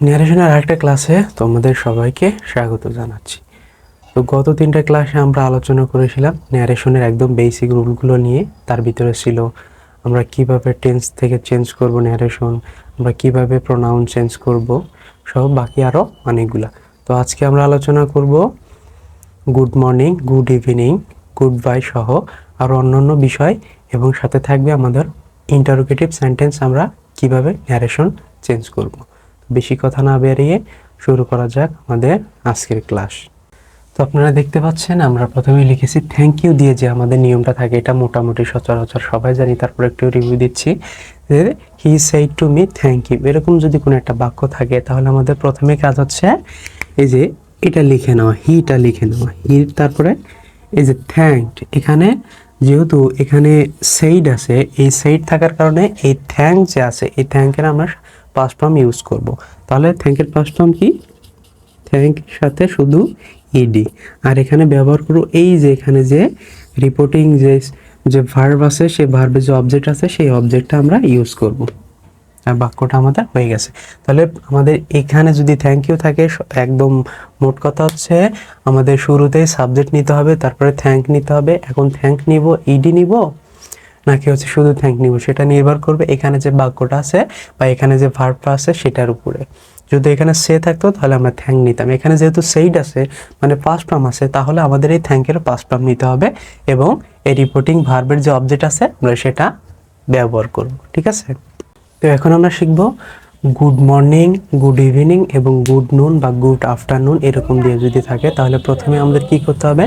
ন্যারেশনের আরেকটা ক্লাসে তোমাদের সবাইকে স্বাগত জানাচ্ছি। তো গত তিনটা ক্লাসে আমরা আলোচনা করেছিলাম ন্যারেশনের একদম বেসিক রুলগুলো নিয়ে, তার ভিতরে ছিল আমরা কীভাবে টেন্স থেকে চেঞ্জ করব ন্যারেশন আমরা কীভাবে প্রোনাউন চেঞ্জ করব সহ বাকি আরও অনেকগুলা। তো আজকে আমরা আলোচনা করব good morning good evening good bye সহ আরও অন্যান্য বিষয় এবং সাথে থাকবে আমাদের ইন্টারোগেটিভ সেন্টেন্স আমরা কীভাবে ন্যারেশন চেঞ্জ করব। বেশি কথা না বেরিয়ে শুরু করা যাক আমাদের আজকের ক্লাস। তো আপনারা দেখতে পাচ্ছেন, আমরা প্রথমে লিখেছি থ্যাংক ইউ দিয়ে যে আমাদের নিয়মটা থাকে, এটা মোটামুটি সচরাচর সবাই জানি, তারপর একটু রিভিউ দিচ্ছি। যে he said to me thank you এরকম যদি কোনো একটা বাক্য থাকে, তাহলে আমাদের প্রথমে কাজ হচ্ছে, এই যে, এটা লিখে নেওয়া হিটা লিখে নেওয়া। হির তারপরে এই যে থ্যাংক এখানে যেহেতু এখানে সেইড আছে, এই সেইড থাকার কারণে এই থ্যাংক যে আছে, এই থ্যাংকের আমরা পাস্ট ইউজ করব। তাহলে থ্যাংকের পাস্ট ফর্ম কি? থ্যাংক সাথে শুধু ইডি আর এখানে ব্যবহার করব এই যে এখানে যে রিপোর্টিং যে যে ভার্ব আছে, সেই ভার্বের যে অবজেক্ট আছে, সেই অবজেক্টটা আমরা ইউজ করব। আর বাক্যটা আমাদের হয়ে গেছে। তাহলে আমাদের এখানে যদি থ্যাংক ইউ থাকে, স- একদম মোট কথা হচ্ছে আমাদের শুরুতেই সাবজেক্ট নিতে হবে, তারপরে থ্যাংক নিতে হবে। এখন থ্যাংক নিব ইডি নিব নাকি হচ্ছে শুধু থ্যাংক নিব, সেটা নির্ভর করবে এখানে যে বাক্যটা আছে বা এখানে যে ভার্বটা আছে সেটার উপরে। যদি এখানে সে থাকতো, তাহলে আমরা থ্যাংক নিতাম। এখানে যেহেতু সেইড আছে মানে পাস্ট ফর্ম আছে, তাহলে আমাদের এই থ্যাংকের পাস্ট ফর্ম নিতে হবে এবং এই রিপোর্টিং ভার্বের যে অবজেক্ট আছে, আমরা সেটা ব্যবহার করব, ঠিক আছে? তো এখন আমরা শিখব গুড মর্নিং গুড ইভিনিং এবং গুড নুন বা গুড আফটারনুন এরকম দিয়ে যদি থাকে, তাহলে প্রথমে আমাদের কি করতে হবে?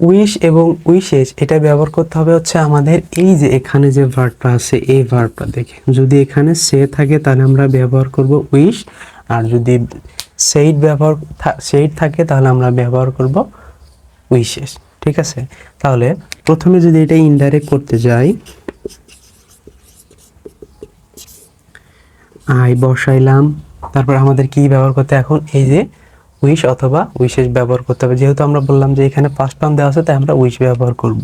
উইশ এবং উইশেস, এটা ব্যবহার করতে হবে হচ্ছে আমাদের এই যে এখানে যে ভার্বটা আছে, এই ভার্বটা দেখে। যদি এখানে সে থাকে তাহলে আমরা ব্যবহার করব উইশ, আর যদি সেইড ব্যবহার সেইড থাকে তাহলে আমরা ব্যবহার করব উইশেস, ঠিক আছে? তাহলে প্রথমে যদি এটা ইনডাইরেক্ট করতে যাই, আই বসাইলাম, তারপর আমাদের কি ব্যবহার করতে এখন এই যে উইশ অথবা উইশেস ব্যবহার করতে হবে। যেহেতু আমরা বললাম যে এখানে ফার্স্ট ফর্ম দেওয়া আছে, তাই আমরা উইশ ব্যবহার করব।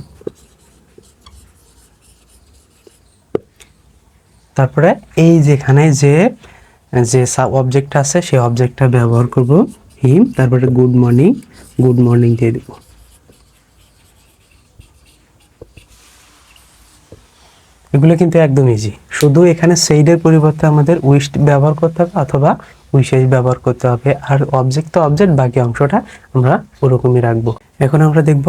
তারপরে এই যেখানে যে যে সাব অবজেক্ট আছে, সেই অবজেক্টটা ব্যবহার করব। হিম, তারপরে গুড মর্নিং গুড মর্নিং দিয়ে দেবো। এগুলো কিন্তু একদম ইজি শুধু এখানে সেইডের পরিবর্তে আমাদের উইশ ব্যবহার করতে হবে অথবা উইশেস ব্যবহার করতে হবে। আর অবজেক্ট তো অবজেক্ট বাকি অংশটা আমরা ওরকমই রাখব। এখন আমরা দেখব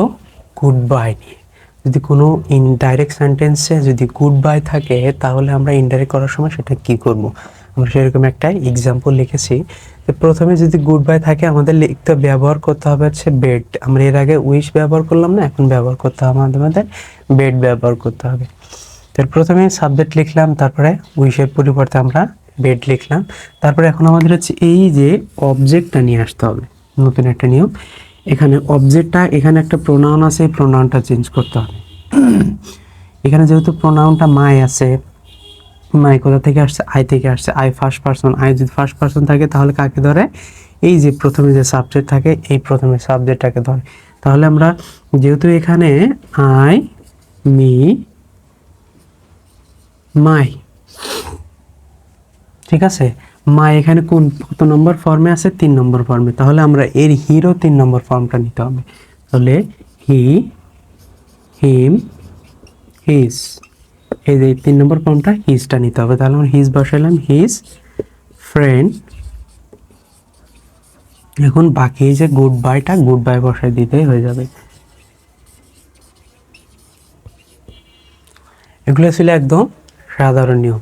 গুড বাই নিয়ে। যদি কোনো ইনডাইরেক্ট সেন্টেন্সে যদি গুড বাই থাকে, তাহলে আমরা ইনডাইরেক্ট করার সময় সেটা কি করব? আমরা সেরকম একটা এক্সাম্পল লিখেছি। প্রথমে যদি গুড বাই থাকে, আমাদের লিখতে ব্যবহার করতে হবে হচ্ছে বেড আমরা এর আগে উইশ ব্যবহার করলাম না, এখন ব্যবহার করতে হবে আমাদের বেড ব্যবহার করতে হবে। তার প্রথমে সাবজেক্ট লিখলাম, তারপরে উইশের পরিবর্তে আমরা বেড লিখলাম। তারপরে এখন আমাদের হচ্ছে এই যে অবজেক্টটা নিয়ে আসতে হবে, নতুন একটা নিয়ম। এখানে অবজেক্টটা এখানে একটা প্রোনাউন আছে, এই প্রোনাউনটা চেঞ্জ করতে হবে। এখানে যেহেতু প্রোনাউনটা মাই আছে মাই কোথা থেকে আসছে? আই থেকে আসছে। আই ফার্স্ট পার্সন আই যদি ফার্স্ট পার্সন থাকে, তাহলে কাকে ধরে? এই যে প্রথমে যে সাবজেক্ট থাকে, এই প্রথমে সাবজেক্টটাকে ধরে। তাহলে আমরা যেহেতু এখানে আই, মি মাই। ঠিক আছে? মা এখানে কোন, কত নম্বর ফর্মে আছে? তিন নম্বর ফর্মে তাহলে আমরা এর হিরো তিন নম্বর ফর্মটা নিতে হবে। তাহলে হি হিম হিজ এই যে তিন নম্বর ফর্মটা হিজটা নিতে হবে। তাহলে আমরা হিজ বসাইলাম। হিজ ফ্রেন্ড এখন বাকি যে গুড বাইটা গুড বাই বসাই দিতেই হয়ে যাবে। এগুলো ছিল একদম সাধারণ নিয়ম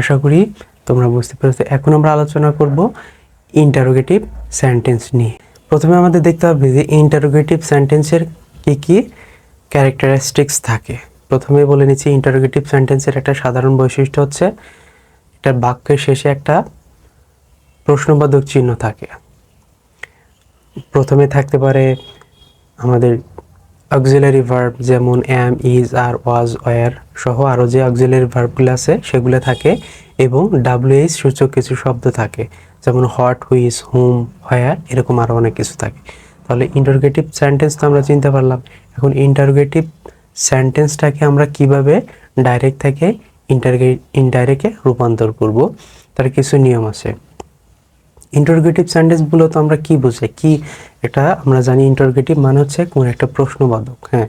আশা করি তোমরা বুঝতে পেরেছ। এখন আমরা আলোচনা করব ইন্টারোগেটিভ সেন্টেন্স নিয়ে। প্রথমে আমাদের দেখতে হবে যে ইন্টারোগেটিভ সেন্টেন্সের কী কী ক্যারেক্টারিস্টিক্স থাকে। প্রথমে বলে নিচ্ছি ইন্টারোগেটিভ সেন্টেন্সের একটা সাধারণ বৈশিষ্ট্য হচ্ছে, এটা বাক্যের শেষে একটা প্রশ্নবাদক চিহ্ন থাকে। প্রথমে থাকতে পারে আমাদের অক্সিলারি ভার্ব যেমন am is R was were সহ আরও যে অক্সিলারি ভার্বগুলো আছে সেগুলো থাকে এবং ডাব্লিউএইচ সূচক কিছু শব্দ থাকে। যেমন হট হুইস হুম হোয়ার এরকম আরও অনেক কিছু থাকে। তাহলে ইন্টারোগেটিভ সেন্টেন্স তো আমরা চিনতে পারলাম। এখন ইন্টারোগেটিভ সেন্টেন্সটাকে আমরা কীভাবে ডাইরেক্ট থেকে ইন্টারগে ইনডাইরেক্টে রূপান্তর করব, তার কিছু নিয়ম আছে। ইন্টারোগেটিভ সেন্টেন্সগুলো তো আমরা কি বুঝাই কি এটা আমরা জানি ইন্টারোগেটিভ মানে হচ্ছে কোন একটা প্রশ্নবাদক হ্যাঁ?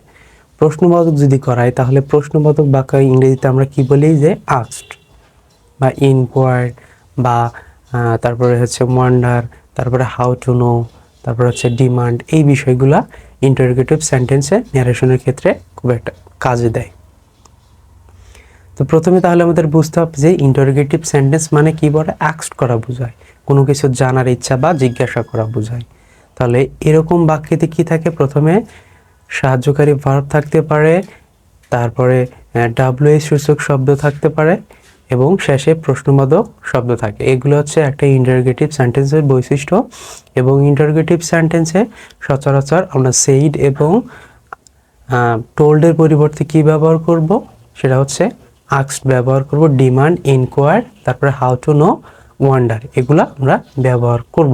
প্রশ্নবাদক যদি করাই, তাহলে প্রশ্নবোধক বাক্য ইংরেজিতে আমরা কি বলি? যে আস্ট বা ইনকোয়ার বা তারপরে হচ্ছে ওয়ান্ডার তারপরে হাউ টু নো তারপরে হচ্ছে ডিমান্ড এই বিষয়গুলা ইন্টারোগেটিভ সেন্টেন্সে ন্যারেশনের ক্ষেত্রে খুব একটা কাজে দেয়। তো প্রথমে তাহলে আমাদের বুঝতে হবে যে ইন্টারোগেটিভ সেন্টেন্স মানে কি বলে? অ্যাক্সড করা বোঝায়। কোনো কিছু জানার ইচ্ছা বা জিজ্ঞাসা করা বোঝায়। তাহলে এরকম বাক্যতে কি থাকে? প্রথমে সাহায্যকারী ভার্ব থাকতে পারে, তারপরে ডাব্লিউ সূচক শব্দ থাকতে পারে এবং শেষে প্রশ্নবোধক শব্দ থাকে। এগুলো হচ্ছে একটা ইন্টারোগেটিভ সেন্টেন্সের বৈশিষ্ট্য এবং ইন্টারোগেটিভ সেন্টেন্সে সচরাচর আমরা সেইড এবং টোল্ডের পরিবর্তে কি ব্যবহার করব? সেটা হচ্ছে আক্সড ব্যবহার করব, ডিমান্ড ইনকোয়ার তারপরে হাউ টু নো ওয়ান্ডার এগুলা আমরা ব্যবহার করব।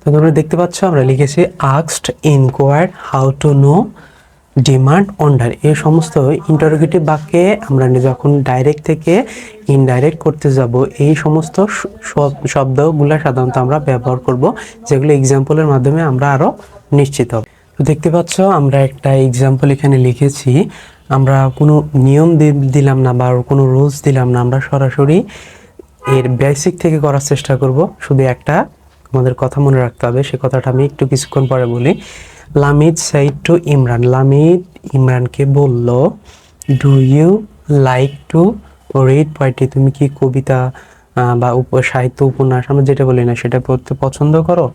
তো তোমরা দেখতে পাচ্ছ, আমরা লিখেছি আক্সড enquire how to know demand wonder এই সমস্ত ইন্টারোগেটিভ বাক্যে আমরা যখন ডাইরেক্ট থেকে ইনডাইরেক্ট করতে যাব, এই সমস্ত শব্দগুলো সাধারণত আমরা ব্যবহার করব, যেগুলো এক্সাম্পলের মাধ্যমে আমরা আরও নিশ্চিত হব। তো দেখতে পাচ্ছ, আমরা একটা এক্সাম্পল এখানে লিখেছি আমরা কোনো নিয়ম দিলাম না বা কোনো রুলস দিলাম না, আমরা সরাসরি এর বেসিক থেকে করার চেষ্টা করব। শুধু একটা আমাদের কথা মনে রাখতে হবে, সে কথাটা আমি একটু কিছুক্ষণ পরে বলি। Lamid said to Imran. লামিদ ইমরানকে বলল do you like to read poetry তুমি কি কবিতা বা সাহিত্য উপন্যাস, আমরা যেটা বলি না, সেটা পড়তে পছন্দ করো?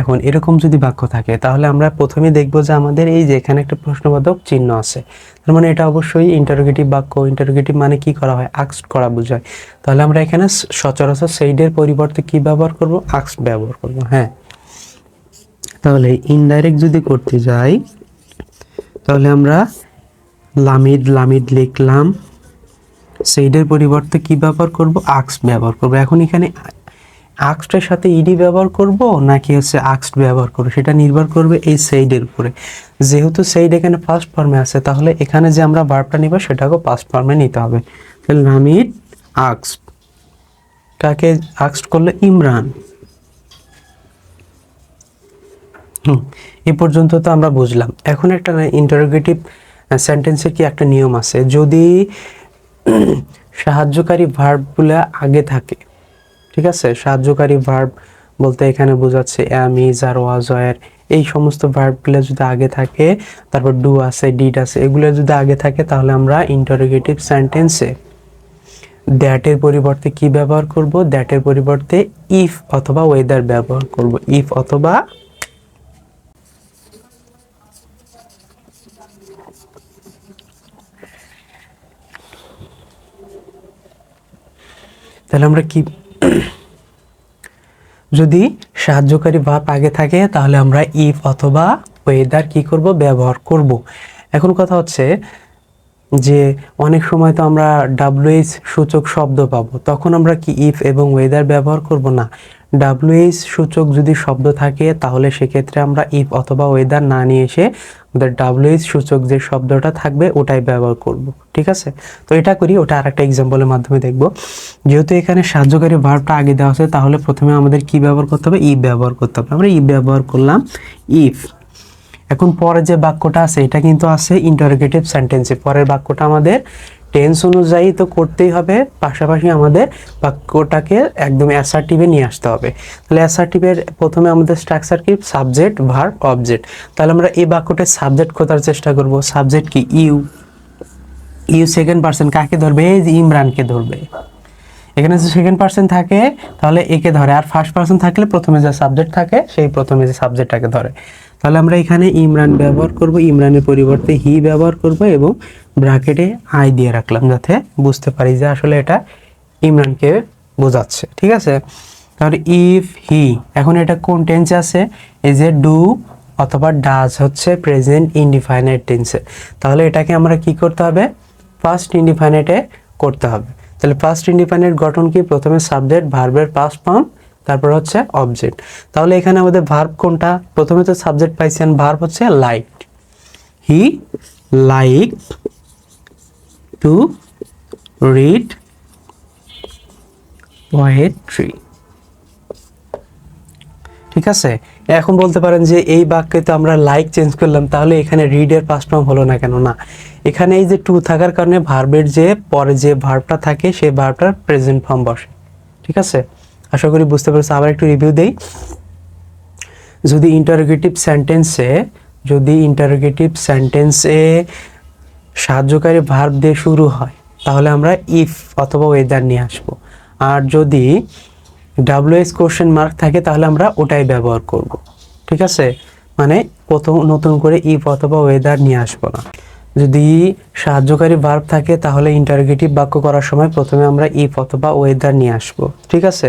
এখন এরকম যদি বাক্য থাকে, তাহলে আমরা প্রথমে দেখব যে আমাদের এই যে এখানে একটা প্রশ্নবোধক চিহ্ন আছে। তার মানে এটা অবশ্যই ইন্টারোগেটিভ বাক্য। ইন্টারোগেটিভ মানে কি করা হয়? আক্সড করা বোঝায়। তাহলে আমরা এখানে সচরাচর সেইডের পরিবর্তে কি ব্যবহার করব? আক্সড ব্যবহার করব হ্যাঁ। তাহলে ইনডাইরেক্ট যদি করতে যাই, তাহলে আমরা লামিদ লামিদ লিখলাম। সেইডের পরিবর্তে কি ব্যবহার করব? আক্স ব্যবহার করব। এখন এখানে আক্সটার সাথে ইডি ব্যবহার করব নাকি হচ্ছে আক্সড ব্যবহার করব? সেটা নির্ভর করবে এই সেইডের উপরে। যেহেতু সেইড এখানে ফার্স্ট ফর্মে আছে, তাহলে এখানে যে আমরা ভার্বটা নিব, সেটাকেও ফার্স্ট ফর্মে নিতে হবে। তাহলে লামিদ আক্স কাকে আক্সড করলে? ইমরান। হুম, এ পর্যন্ত তো আমরা বুঝলাম। এখন একটা ইন্টারোগেটিভ সেন্টেন্সের কি একটা নিয়ম আছে? যদি সাহায্যকারী ভার্বগুলো আগে থাকে ঠিক আছে? সাহায্যকারী ভার্ব বলতে এখানে বোঝাচ্ছে am is R was were এই সমস্ত ভার্বগুলো যদি আগে থাকে, তারপর ডু আছে ডিড আছে, এগুলো যদি আগে থাকে, তাহলে আমরা ইন্টারোগেটিভ সেন্টেন্সে দ্যাটের পরিবর্তে কি ব্যবহার করব? দ্যাটের পরিবর্তে ইফ অথবা ওয়েদার ব্যবহার করব। ইফ অথবা তাহলে আমরা কি যদি সাহায্যকারী ভাব আগে থাকে, তাহলে আমরা ইফ অথবা ওয়েদার কি করব? ব্যবহার করব। এখন কথা হচ্ছে যে অনেক সময় তো আমরা ডাব্লুএইচ সূচক শব্দ পাবো। তখন আমরা কি ইফ এবং ওয়েদার ব্যবহার করব না? ডাব্লুএইচ সূচক যদি শব্দ থাকে, তাহলে সেক্ষেত্রে আমরা ইফ অথবা ওয়েদার না নিয়ে এসে আমাদের ডাব্লুএইচ সূচক যে শব্দটা থাকবে ওটাই ব্যবহার করব, ঠিক আছে? তো এটা করি, ওটা আরেকটা এক্সাম্পলের মাধ্যমে দেখব। যেহেতু এখানে সাহায্যকারী ভার্বটা আগে দেওয়া আছে, তাহলে প্রথমে আমাদের কি ব্যবহার করতে হবে? ই ব্যবহার করতে হবে। আমরা ই ব্যবহার করলাম। ইফ এখন পরের যে বাক্যটা আছে, এটা কিন্তু আছে ইন্টারোগেটিভ সেন্টেন্সে পরের বাক্যটা আমাদের টেন্স অনুযায়ী তো করতেই হবে, পাশাপাশি আমাদের বাক্যটাকে একদম অ্যাসার্টিভে নিয়ে আসতে হবে। তাহলে অ্যাসার্টিভের প্রথমে আমাদের স্ট্রাকচার কি? সাবজেক্ট ভার্ব অবজেক্ট তাহলে আমরা এই বাক্যটার সাবজেক্ট খোঁজার চেষ্টা করব। সাবজেক্ট কি? ইউ ইউ সেকেন্ড পার্সন কাকে ধরবে? এই ইমরানকে ধরবে। এখানে যদি সেকেন্ড পার্সন থাকে, তাহলে একে ধরে। আর ফার্স্ট পার্সন থাকলে প্রথমে যে সাবজেক্ট থাকে, সেই প্রথমে যে সাবজেক্টটাকে ধরে। তাহলে আমরা এখানে ইমরান ব্যবহার করব, ইমরানের পরিবর্তে হি ব্যবহার করব এবং ব্র্যাকেটে আই দিয়ে রাখলাম যাতে বুঝতে পারি যে আসলে এটা ইমরানকে বোঝাচ্ছে, ঠিক আছে? তাহলে ইফ হি এখন এটা কোন টেন্সে আছে? এই যে ডু অথবা ডাজ হচ্ছে প্রেজেন্ট ইনডিফাইনাইট টেন্সে তাহলে এটাকে আমরা কি করতে হবে? ফার্স্ট ইনডিফাইনাইটে করতে হবে। তাহলে ফার্স্ট ইনডিফাইনাইট গঠন কি? প্রথমে সাবজেক্ট ভার্বের পাস্ট ফর্ম তারপর হচ্ছে অবজেক্ট তাহলে এখানে আমাদের ভার্ব কোনটা? প্রথমে তো সাবজেক্ট পাইছেন ভার্ব হচ্ছে like he like to read poetry ঠিক আছে? এখন বলতে পারেন যে এই বাক্যে তো আমরা লাইক চেঞ্জ করলাম, তাহলে এখানে রিডের পাস্ট ফর্ম হলো না কেন? না। এখানে এই যে টু থাকার কারণে ভার্বের যে পরে যে ভার্বটা থাকে, সেই ভার্বটার প্রেজেন্ট ফর্ম বসে। ঠিক আছে? আশা করি বুঝতে পেরেছ। আবার একটু রিভিউ দেই। যদি ইন্টারোগেটিভ সেন্টেন্সে যদি ইন্টারোগেটিভ সেন্টেন্সে সাহায্যকারী ভার্ব দিয়ে শুরু হয়, তাহলে আমরা ইফ অথবা ওয়েদার নিয়ে আসব। আর যদি ডাব্লিউএস কোশ্চেন মার্ক থাকে, তাহলে আমরা ওটাই ব্যবহার করব। ঠিক আছে? মানে প্রথম নতুন করে ইফ অথবা ওয়েদার নিয়ে আসব না। যদি সাহায্যকারী ভার্ব থাকে, তাহলে ইন্টারগেটিভ বাক্য করার সময় প্রথমে আমরা ইফ অথবা ওয়েদার নিয়ে আসব। ঠিক আছে?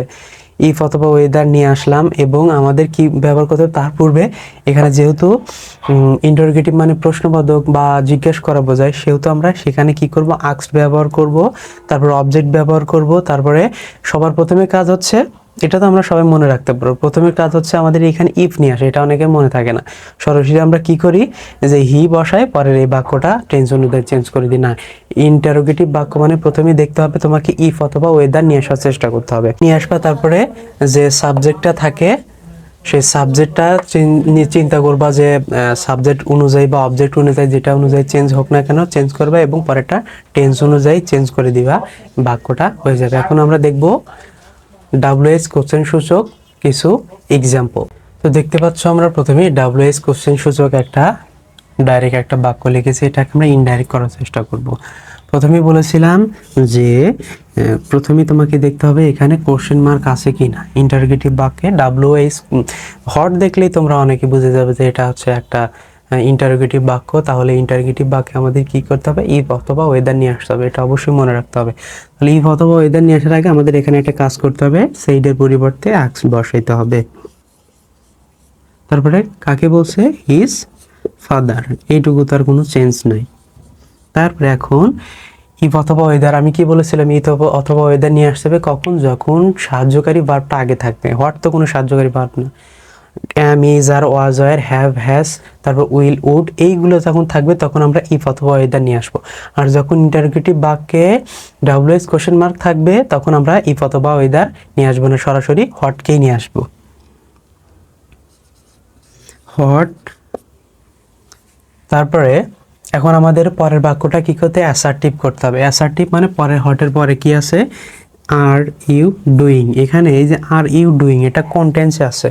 ইফ অথবা ওয়েদার নিয়ে আসলাম এবং আমাদের কি ব্যবহার করতে তার পূর্বে এখানে যেহেতু ইন্টারগেটিভ মানে প্রশ্নবোধক বা জিজ্ঞেস করা বোঝায়, সেহেতু আমরা সেখানে কি করব? আক্স ব্যবহার করব, তারপর অবজেক্ট ব্যবহার করব, তারপরে সবার প্রথমে কাজ হচ্ছে এটা তো আমরা সবাই মনে রাখতে পারব। প্রথমে কাজ হচ্ছে আমাদের এখানে ইফ নিয়ে আসে, এটা অনেকের মনে থাকে না। সরাসরি আমরা কি করি? যে হি বসায়, পরের এই বাক্যটা টেন্স অনুযায়ী চেঞ্জ করে দিই। না ইন্টারোগেটিভ বাক্য মানে প্রথমেই দেখতে হবে তোমাকে ইফ অথবা ওয়েদার নিয়ে আসার চেষ্টা করতে হবে। নিয়ে আসবা, তারপরে যে সাবজেক্টটা থাকে, সেই সাবজেক্টটা চিন্তা করবা যে সাবজেক্ট অনুযায়ী বা অবজেক্ট অনুযায়ী যেটা অনুযায়ী চেঞ্জ হোক না কেন চেঞ্জ করবা এবং পরেরটা টেন্স অনুযায়ী চেঞ্জ করে দিবা বাক্যটা হয়ে যাবে। এখন আমরা দেখব ডাব্লিউএস কোশ্চেন সূচক কিছু এক্সাম্পল তো দেখতে পাচ্ছ আমরা প্রথমে ডাব্লিউএস কোশ্চেন সূচক একটা ডাইরেক্ট একটা বাক্য লিখেছি, এটাকে আমরা ইনডাইরেক্ট করার চেষ্টা করব। প্রথমে বলেছিলাম যে প্রথমে তোমাকে দেখতে হবে এখানে কোশ্চেন মার্ক আছে কি না ইন্টারগেটিভ বাক্যে ডাব্লিউএস হট দেখলেই তোমরা অনেকে বুঝে যাবে যে এটা হচ্ছে একটা ইন্টারোগেটিভ বাক্য, তাহলে ইন্টারগেটিভ বাক্যে আমাদের কি করতে হবে? ইফ অথবা ওয়েদার নিয়ে আসতে হবে। এটা অবশ্যই মনে রাখতে হবে। তাহলে ইফ অথবা ওয়েদার নিয়ে আসার আগে আমাদের এখানে একটা কাজ করতে হবে। সেইডের পরিবর্তে আক্স বসাইতে হবে। তারপরে কাকে বলছে? হিজ ফাদার এইটুকু তার কোনো চেঞ্জ নাই। তারপরে এখন ইফ অথবা ওয়েদার আমি কি বলেছিলাম? ইফ অথবা ওয়েদার নিয়ে আসতে হবে কখন? যখন সাহায্যকারী ভার্বটা আগে থাকবে। হোয়াট তো কোনো সাহায্যকারী ভার্ব না। Am is was were have has তারপর উইল উড এইগুলো যখন থাকবে তখন আমরা ইফ অথবা ওয়েদার নিয়ে আসব। আর যখন ইন্টারগেটিভ বাক্যে ডাব্লিউএস কোশ্চেন মার্ক থাকবে, তখন আমরা ইফ অথবা ওয়েদার নিয়ে আসব না, সরাসরি হটকেই নিয়ে আসব। হট তারপরে এখন আমাদের পরের বাক্যটা কি করতে অ্যাসার্টিভ করতে হবে। অ্যাসার্টিভ মানে পরের হটের পরে কি আছে? আর ইউ ডুইং এখানে এই যে আর ইউ ডুইং এটা কন্টেন্সে আছে।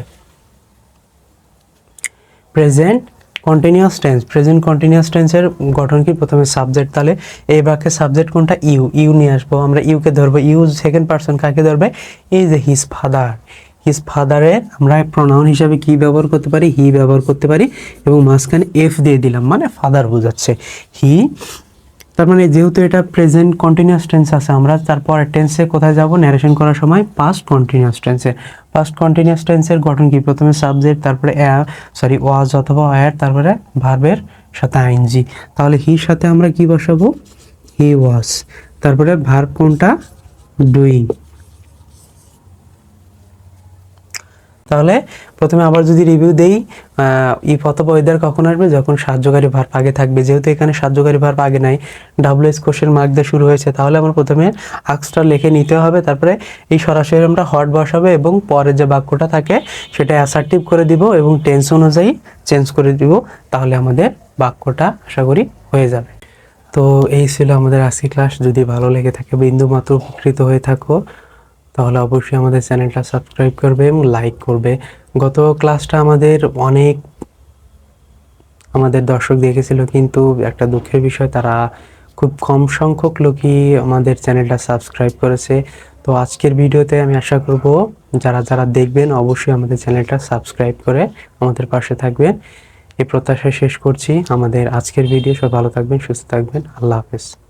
Present continuous tense present continuous টেন্সের গঠন কি? প্রথমে সাবজেক্ট তাহলে এই বাক্যের সাবজেক্ট কোনটা? ইউ। ইউ নিয়ে আসব। আমরা ইউকে ধরবো। ইউ সেকেন্ড পার্সন কাকে ধরবে? এই যে হিজ ফাদার হিজ ফাদারে আমরা প্রোনাউন হিসাবে কি ব্যবহার করতে পারি? হি ব্যবহার করতে পারি। এবং মাঝখানে এফ দিয়ে দিলাম। মানে ফাদার বোঝাচ্ছে। হি তার মানে যেহেতু এটা প্রেজেন্ট কন্টিনিউয়াস টেন্স আছে, আমরা তারপরে টেন্সে কোথায় যাব? ন্যারেশন করার সময় পাস্ট কন্টিনিউয়াস টেন্সে পাস্ট কন্টিনিউয়াস টেন্সের গঠন কি? প্রথমে সাবজেক্ট তারপরে সরি ওয়াজ অথবা ওয়ার তারপরে ভার্বের সাথে আইনজি তাহলে হির সাথে আমরা কি বসাবো? হি ওয়াজ তারপরে ভার্ব কোনটা? ডুইং তাহলে প্রথমে আবার যদি রিভিউ দেই ইফ অথবা ওয়েদার কখন আসবে? যখন সাহায্যকারী ভার্ব আগে থাকবে। যেহেতু এখানে সাহায্যকারী ভার্ব আগে নাই ডাব্লিউ এস কোশ্চেন মার্ক দিয়ে শুরু হয়েছে, তাহলে আমার প্রথমে আক্সটা লিখে নিতে হবে। তারপরে এই সরাসরি আমরা হট বসাবে এবং পরে যে বাক্যটা থাকে, সেটা অ্যাসার্টিভ করে দিব এবং টেন্স অনুযায়ী চেঞ্জ করে দিব, তাহলে আমাদের বাক্যটা আশা করি হয়ে যাবে। তো এই ছিল আমাদের আজকে ক্লাস যদি ভালো লেগে থাকে বিন্দু মাত্র উপকৃত হয়ে থাকো। তাহলে অবশ্যই আমাদের চ্যানেলটা সাবস্ক্রাইব করবে এবং লাইক করবে। গত ক্লাসটা আমাদের অনেক আমাদের দর্শক দেখেছিল, কিন্তু একটা দুঃখের বিষয়, তারা খুব কম সংখ্যক লোকই আমাদের চ্যানেলটা সাবস্ক্রাইব করেছে। তো আজকের ভিডিওতে আমি আশা করব যারা যারা দেখবেন, অবশ্যই আমাদের চ্যানেলটা সাবস্ক্রাইব করে আমাদের পাশে থাকবেন। এই প্রত্যাশা শেষ করছি। আমাদের আজকের ভিডিও সব ভালো থাকবেন, সুস্থ থাকবেন। আল্লাহ হাফেজ।